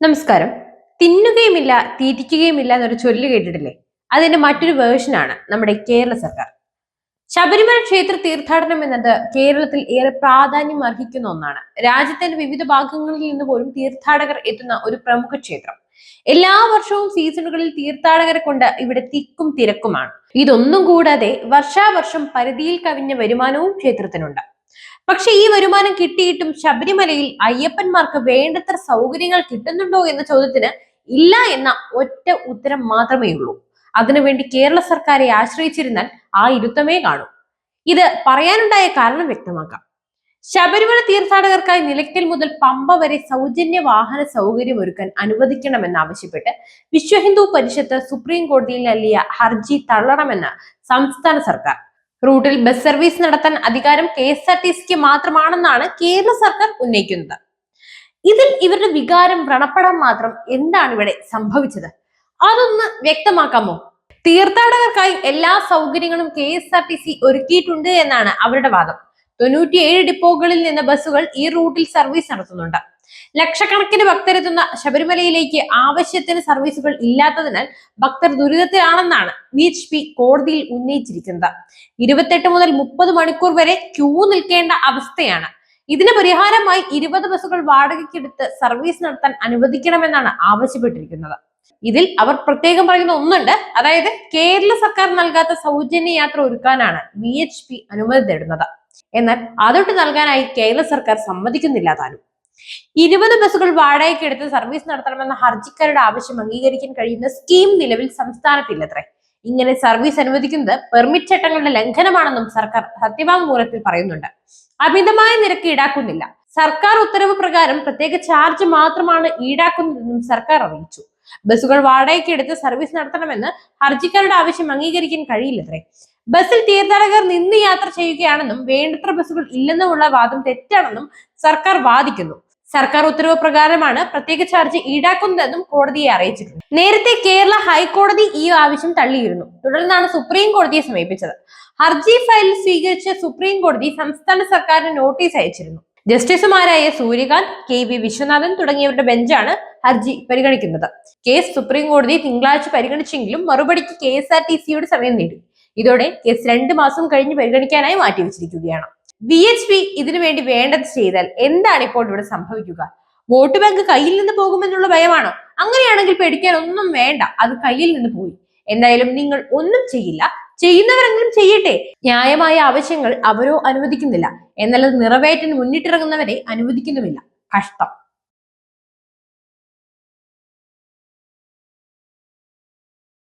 നമസ്കാരം. തിന്നുകയുമില്ല തീറ്റിക്കുകയുമില്ല എന്നൊരു ചൊല്ല് കേട്ടിട്ടില്ലേ? അതിന്റെ മറ്റൊരു വേർഷനാണ് നമ്മുടെ കേരള സർക്കാർ. ശബരിമല ക്ഷേത്ര തീർത്ഥാടനം എന്നത് കേരളത്തിൽ ഏറെ പ്രാധാന്യം അർഹിക്കുന്ന ഒന്നാണ്. രാജ്യത്തിന്റെ വിവിധ ഭാഗങ്ങളിൽ നിന്ന് പോലും തീർത്ഥാടകർ എത്തുന്ന ഒരു പ്രമുഖ ക്ഷേത്രം. എല്ലാ വർഷവും സീസണുകളിൽ തീർത്ഥാടകരെ കൊണ്ട് ഇവിടെ തിക്കും തിരക്കുമാണ്. ഇതൊന്നും കൂടാതെ വർഷാവർഷം പരിധിയിൽ കവിഞ്ഞ വരുമാനവും ക്ഷേത്രത്തിനുണ്ട്. പക്ഷെ ഈ വരുമാനം കിട്ടിയിട്ടും ശബരിമലയിൽ അയ്യപ്പന്മാർക്ക് വേണ്ടത്ര സൗകര്യങ്ങൾ കിട്ടുന്നുണ്ടോ എന്ന ചോദ്യത്തിന് ഇല്ല എന്ന ഒറ്റ ഉത്തരം മാത്രമേ ഉള്ളൂ. അതിനുവേണ്ടി കേരള സർക്കാരെ ആശ്രയിച്ചിരുന്നാൽ ആ ഇരുത്തമേ കാണൂ. ഇത് പറയാനുണ്ടായ കാരണം വ്യക്തമാക്കാം. ശബരിമല തീർത്ഥാടകർക്കായി നിലയ്ക്കൽ മുതൽ പമ്പ വരെ സൗജന്യ വാഹന സൗകര്യം ഒരുക്കാൻ അനുവദിക്കണമെന്നാവശ്യപ്പെട്ട് വിശ്വഹിന്ദു പരിഷത്ത് സുപ്രീം കോടതിയിൽ നൽകിയ ഹർജി തള്ളണമെന്ന് സംസ്ഥാന സർക്കാർ റൂട്ടിൽ ബസ് സർവീസ് നടത്താൻ അധികാരം കെ എസ് ആർ ടി സിക്ക് മാത്രമാണെന്നാണ് കേരള സർക്കാർ ഉന്നയിക്കുന്നത്. ഇതിൽ ഇവരുടെ വികാരം വ്രണപ്പെടാൻ മാത്രം എന്താണ് ഇവിടെ സംഭവിച്ചത്? അതൊന്ന് വ്യക്തമാക്കാമോ? തീർത്ഥാടകർക്കായി എല്ലാ സൗകര്യങ്ങളും K S R T C ഒരുക്കിയിട്ടുണ്ട് എന്നാണ് അവരുടെ വാദം. തൊണ്ണൂറ്റിയേഴ് ഡിപ്പോകളിൽ നിന്ന് ബസ്സുകൾ ഈ റൂട്ടിൽ സർവീസ് നടത്തുന്നുണ്ട്. ലക്ഷക്കണക്കിന് ഭക്തരെത്തുന്ന ശബരിമലയിലേക്ക് ആവശ്യത്തിന് സർവീസുകൾ ഇല്ലാത്തതിനാൽ ഭക്തർ ദുരിതത്തിലാണെന്നാണ് വി എച്ച് പി കോടതിയിൽ ഉന്നയിച്ചിരിക്കുന്നത്. ഇരുപത്തെട്ട് മുതൽ മുപ്പത് മണിക്കൂർ വരെ ക്യൂ നിൽക്കേണ്ട അവസ്ഥയാണ്. ഇതിന് പരിഹാരമായി ഇരുപത് ബസ്സുകൾ വാടകയ്ക്കെടുത്ത് സർവീസ് നടത്താൻ അനുവദിക്കണമെന്നാണ് ആവശ്യപ്പെട്ടിരിക്കുന്നത്. ഇതിൽ അവർ പ്രത്യേകം പറയുന്ന ഒന്നുണ്ട്. അതായത് കേരള സർക്കാർ നൽകാത്ത സൗജന്യ യാത്ര ഒരുക്കാനാണ് വി എച്ച് പി അനുമതി തേടുന്നത്. എന്നാൽ അതൊട്ട് നൽകാനായി കേരള സർക്കാർ സമ്മതിക്കുന്നില്ല താനും. ഇരുപത് ബസ്സുകൾ വാടകയ്ക്ക് എടുത്ത് സർവീസ് നടത്തണമെന്ന ഹർജിക്കാരുടെ ആവശ്യം അംഗീകരിക്കാൻ കഴിയുന്ന സ്കീം നിലവിൽ സംസ്ഥാനത്തില്ലത്രേ. ഇങ്ങനെ സർവീസ് അനുവദിക്കുന്നത് പെർമിറ്റ് ചട്ടങ്ങളുടെ ലംഘനമാണെന്നും സർക്കാർ സത്യവാങ്മൂലത്തിൽ പറയുന്നുണ്ട്. അമിതമായ നിരക്ക് ഈടാക്കുന്നില്ല. സർക്കാർ ഉത്തരവ് പ്രകാരം പ്രത്യേക ചാർജ് മാത്രമാണ് ഈടാക്കുന്നതെന്നും സർക്കാർ അറിയിച്ചു. ബസ്സുകൾ വാടകയ്ക്ക് എടുത്ത് സർവീസ് നടത്തണമെന്ന് ഹർജിക്കാരുടെ ആവശ്യം അംഗീകരിക്കാൻ കഴിയില്ലത്രേ. ബസ്സിൽ തീർത്ഥാടകർ നിന്ന് യാത്ര ചെയ്യുകയാണെന്നും വേണ്ടത്ര ബസ്സുകൾ ഇല്ലെന്നുമുള്ള വാദം തെറ്റാണെന്നും സർക്കാർ വാദിക്കുന്നു. സർക്കാർ ഉത്തരവ് പ്രകാരമാണ് പ്രത്യേക ചാർജ് ഈടാക്കുന്നതെന്നും കോടതിയെ അറിയിച്ചിട്ടുണ്ട്. നേരത്തെ കേരള ഹൈക്കോടതി ഈ ആവശ്യം തള്ളിയിരുന്നു. തുടർന്നാണ് സുപ്രീം കോടതിയെ സമീപിച്ചത്. ഹർജി ഫയൽ സ്വീകരിച്ച സുപ്രീം കോടതി സംസ്ഥാന സർക്കാരിന് നോട്ടീസ് അയച്ചിരുന്നു. ജസ്റ്റിസുമാരായ സൂര്യകാന്ത് കെ വി വിശ്വനാഥൻ തുടങ്ങിയവരുടെ ബെഞ്ചാണ് ഹർജി പരിഗണിക്കുന്നത്. കേസ് സുപ്രീം കോടതി തിങ്കളാഴ്ച പരിഗണിച്ചെങ്കിലും മറുപടിക്ക് കെ എസ് ആർ ടി സിയുടെ സമയം നേടി ഇതോടെ കേസ് രണ്ട് മാസം കഴിഞ്ഞ് പരിഗണിക്കാനായി മാറ്റിവെച്ചിരിക്കുകയാണ്. വി എച്ച് പി ഇതിനു വേണ്ടി വേണ്ടത് ചെയ്താൽ എന്താണ് ഇപ്പോൾ ഇവിടെ സംഭവിക്കുക? വോട്ട് ബാങ്ക് കയ്യിൽ നിന്ന് പോകുമെന്നുള്ള ഭയമാണോ? അങ്ങനെയാണെങ്കിൽ പേടിക്കാൻ ഒന്നും വേണ്ട. അത് കയ്യിൽ നിന്ന് പോയി. എന്തായാലും നിങ്ങൾ ഒന്നും ചെയ്യില്ല. ചെയ്യുന്നവരെങ്കിലും ചെയ്യട്ടെ. ന്യായമായ ആവശ്യങ്ങൾ അവരോ അനുവദിക്കുന്നില്ല. എന്നാൽ അത് മുന്നിട്ടിറങ്ങുന്നവരെ അനുവദിക്കുന്നുമില്ല. കഷ്ടം.